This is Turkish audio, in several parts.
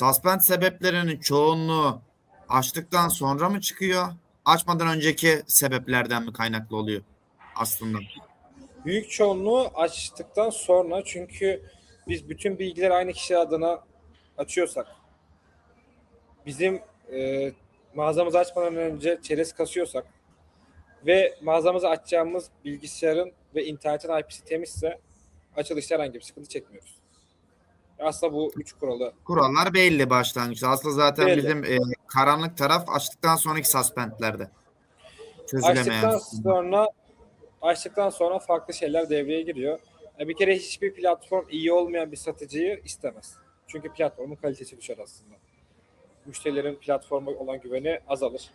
suspend sebeplerinin çoğunluğu açtıktan sonra mı çıkıyor? Açmadan önceki sebeplerden mi kaynaklı oluyor aslında? Büyük çoğunluğu açtıktan sonra çünkü biz bütün bilgileri aynı kişi adına açıyorsak bizim e, mağazamızı açmadan önce çerez kasıyorsak ve mağazamızı açacağımız bilgisayarın ve internetin IP'si temizse açılışta herhangi bir sıkıntı çekmiyoruz. Aslında bu üç kuralı Kurallar belli başlangıçta. Aslında zaten Belli. bizim e, karanlık taraf açtıktan sonraki suspendlerde. Çözülemeyen. Açtıktan sonra açtıktan sonra farklı şeyler devreye giriyor. E, Bir kere hiçbir platform iyi olmayan bir satıcıyı istemez. Çünkü platformun kalitesi düşer aslında. Müşterilerin platforma olan güveni azalır.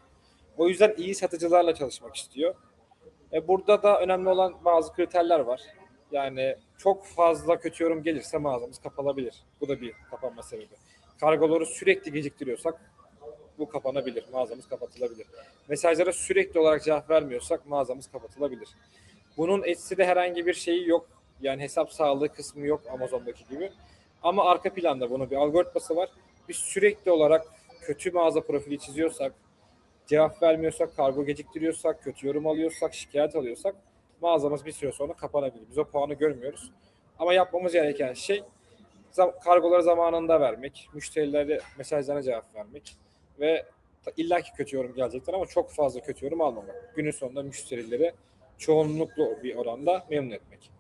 O yüzden iyi satıcılarla çalışmak istiyor. E, burada da önemli olan bazı kriterler var. Yani çok fazla kötü yorum gelirse mağazamız kapanabilir. Bu da bir kapanma sebebi. Kargoları sürekli geciktiriyorsak bu kapanabilir. Mağazamız kapatılabilir mesajlara sürekli olarak cevap vermiyorsak mağazamız kapatılabilir. Bunun Etsy'de herhangi bir şeyi yok. Yani hesap sağlığı kısmı yok Amazon'daki gibi. Ama arka planda bunun bir algoritması var. Biz sürekli olarak kötü mağaza profili çiziyorsak, cevap vermiyorsak, kargo geciktiriyorsak, kötü yorum alıyorsak, şikayet alıyorsak mağazamız bir süre sonra kapanabilir. Biz o puanı görmüyoruz. Ama yapmamız gereken şey kargoları zamanında vermek, müşterilere mesajlarına cevap vermek ve İlla ki kötü yorum gelecektir ama çok fazla kötü yorum almamak. Günün sonunda müşterileri çoğunluklu bir oranda memnun etmek.